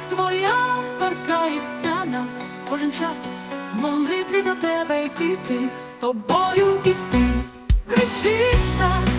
милість твоя торкається нас. Кожен час, молитві до тебе йти. Ти, з тобою іти, Пречиста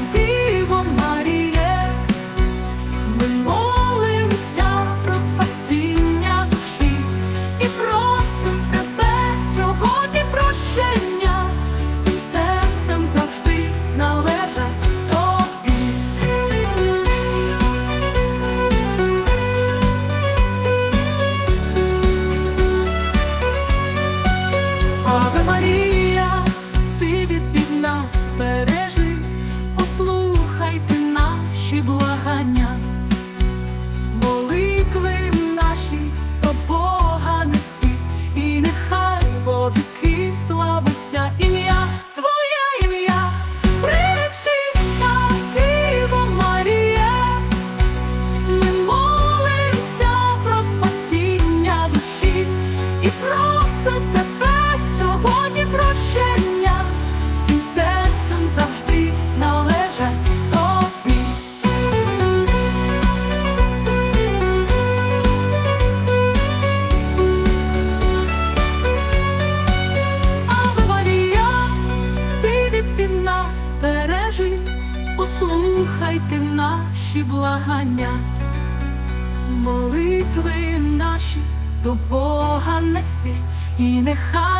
she blew слухайте наші благання, молитви наші до Бога несі і нехай.